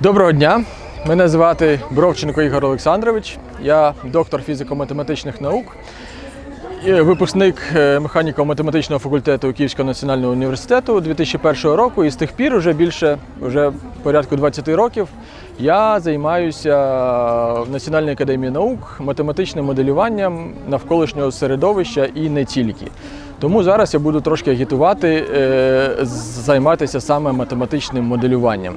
Доброго дня. Мене звати Бровченко Ігор Олександрович. Я доктор фізико-математичних наук, випускник е, механіко-математичного факультету Київського національного університету 2001 року. І з тих пір, вже більше, вже порядку 20 років, я займаюся в Національній академії наук математичним моделюванням навколишнього середовища і не тільки. Тому зараз я буду трошки агітувати, е, займатися саме математичним моделюванням.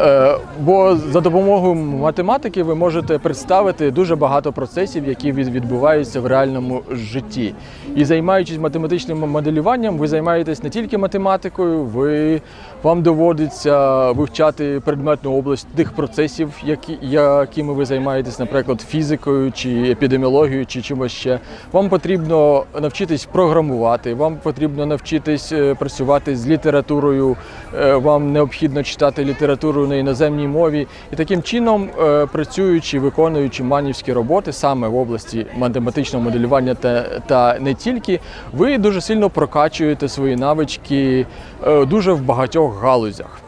Е, Бо за допомогою математики ви можете представити дуже багато процесів, які від- відбуваються в реальному житті. І займаючись математичним моделюванням, ви займаєтесь не тільки математикою, ви, вам доводиться вивчати предметну область тих процесів, які, якими ви займаєтесь, наприклад, фізикою чи епідеміологією, чи чимось ще. Вам потрібно навчитись програмувати, вам потрібно навчитись е, працювати з літературою, е, вам необхідно читати літературу на іноземній мові. І таким чином, е, працюючи, виконуючи манівські роботи саме в області математичного моделювання та, та не тільки, ви дуже сильно прокачуєте свої навички е, дуже в багатьох галузях.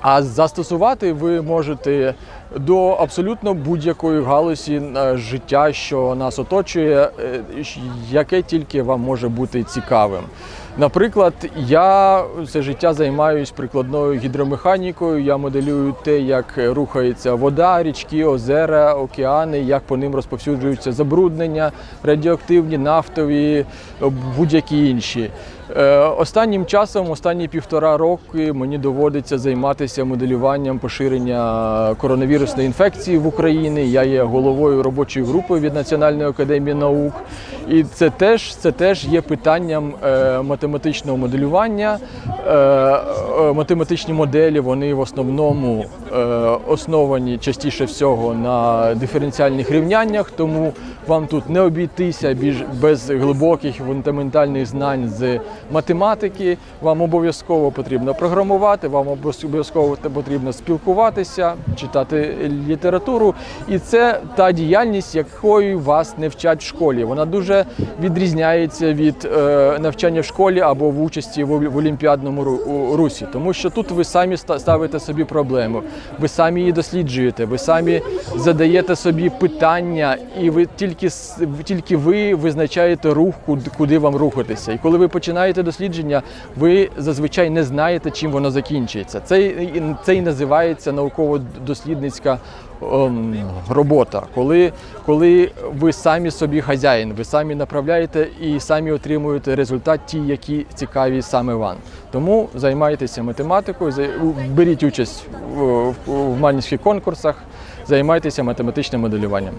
А застосувати ви можете до абсолютно будь-якої галузі е, життя, що нас оточує, яке тільки вам може бути цікавим. Наприклад, я все життя займаюся прикладною гідромеханікою. Я моделюю те, як рухається вода, річки, озера, океани, як по ним розповсюджуються забруднення, радіоактивні, нафтові, е, будь-які інші. Е, Останнім часом, останні півтора роки, мені доводиться займатися моделюванням поширення коронавірусної інфекції в Україні. Я є головою робочої групи від Національної академії наук. І це теж, це теж є питанням е, математичного моделювання. Е, е, математичні моделі вони в основному е, основані частіше всього на диференціальних рівняннях, тому вам тут не обійтися без глибоких фундаментальних знань з математики. Вам обов'язково потрібно програмувати, вам обов'язково потрібно спілкуватися, читати літературу. І це та діяльність, якої вас не вчать в школі. Вона дуже відрізняється від навчання в школі або в участі в, олімпіадному ру- русі, тому що тут ви самі ставите собі проблему, ви самі її досліджуєте, ви самі задаєте собі питання, і ви тільки тільки ви визначаєте рух, куди, вам рухатися. І коли ви починаєте дослідження, ви зазвичай не знаєте, чим воно закінчується. Це, це і називається науково-дослідницька робота, коли, коли ви самі собі хазяїн, ви самі направляєте і самі отримуєте результат, ті, які цікаві саме вам. Тому займайтеся математикою, беріть участь в, в, в манівських конкурсах, займайтеся математичним моделюванням.